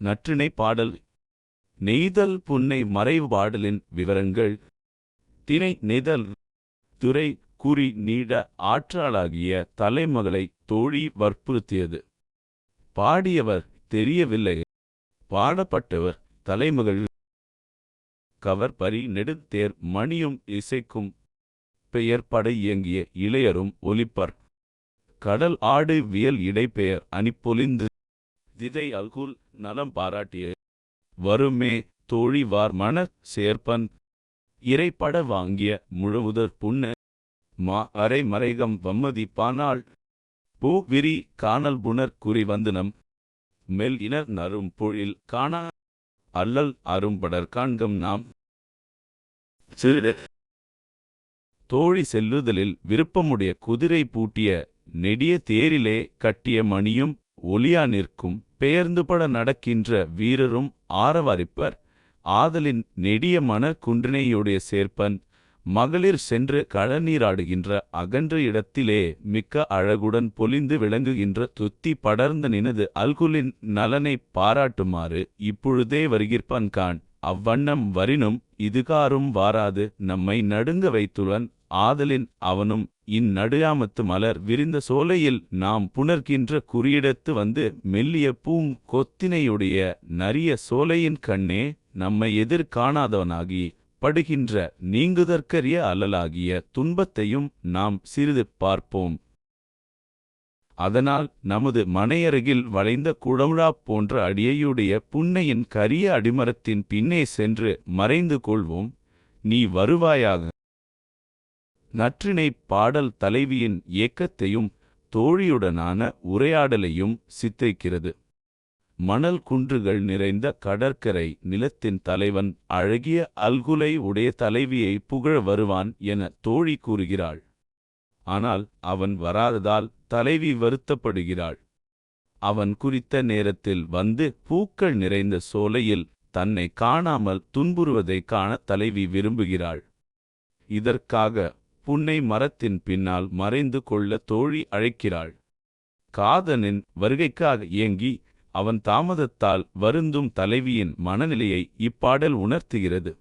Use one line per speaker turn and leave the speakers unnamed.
நற்றிணை பாடல். நெய்தல் புன்னை மறைவு பாடலின் விவரங்கள். திணை நெய்தல் துறை குறி நீட ஆற்றாளாகிய தலைமகளை தோழி வற்புறுத்தியது. பாடியவர் தெரியவில்லை. பாடப்பட்டவர் தலைமகள். கவர் பரி நெடுத்தேர் மணியும் இசைக்கும் பெயர் படை இயங்கிய இளையரும் ஒலிப்பர். கடல் ஆடு வியல் இடைப்பெயர் அணிப்பொலிந்து திதை அல்குல் நலம் பாராட்டிய வருமே தோழிவார் மண சேர்ப்பன். இறைப்பட வாங்கிய முழுமுதற் புண்ண மா அரை மறைகம் வம்மதி பானாள். பூ விரி காணல் புனர் குறி வந்தனம். மெல் இனர் நரும் பொழில் காணா அல்லல் அரும்படர் காண்கம் நாம். சிறு தோழி செல்லுதலில் விருப்பமுடைய குதிரை பூட்டிய நெடிய தேரிலே கட்டிய மணியும் ஒலியா நிற்கும். பெயர்ந்துபட நடக்கின்ற வீரரும் ஆரவாரிப்பர். ஆதலின் நெடிய மன குன்றினையுடைய சேர்ப்பன். மகளிர் சென்று கழநீராடுகின்ற அகன்ற இடத்திலே மிக்க அழகுடன் பொலிந்து விளங்குகின்ற துத்தி படர்ந்த நினது அல்குலின் நலனைப் பாராட்டுமாறு இப்பொழுதே வருகிற்பன் கான். அவ்வண்ணம் வரினும் இதுகாரும் வாராது நம்மை நடுங்க வைத்துளன் ஆதலின் அவனும் இந்நடுயாமத்து மலர் விரிந்த சோலையில் நாம் புணர்கின்ற குறியிடத்து வந்து மெல்லிய பூங் கொத்தினையுடைய நரிய சோலையின் கண்ணே நம்மை எதிர் காணாதவனாகி படுகின்ற நீங்குதற்கரிய அல்லலாகிய துன்பத்தையும் நாம் சிறிது பார்ப்போம். அதனால் நமது மனையருகில் வளைந்த குழமுழா போன்ற அடியையுடைய புன்னையின் கரிய அடிமரத்தின் பின்னே சென்று மறைந்து கொள்வோம். நீ வருவாயாக. நற்றினைப் பாடல் தலைவியின் இயக்கத்தையும் தோழியுடனான உரையாடலையும் சித்தரிக்கிறது. மணல் குன்றுகள் நிறைந்த கடற்கரை நிலத்தின் தலைவன் அழகிய அல்குலை உடைய தலைவியை புகழ வருவான் என தோழி கூறுகிறாள். ஆனால் அவன் வராததால் தலைவி வருத்தப்படுகிறாள். அவன் குறித்த நேரத்தில் வந்து பூக்கள் நிறைந்த சோலையில் தன்னை காணாமல் துன்புறுவதைக் காண தலைவி விரும்புகிறாள். இதற்காக புன்னை மரத்தின் பின்னால் மறைந்து கொள்ள தோழி அழைக்கிறாள். காதனின் வருகைக்காக ஏங்கி அவன் தாமதத்தால் வருந்தும் தலைவியின் மனநிலையை இப்பாடல் உணர்த்துகிறது.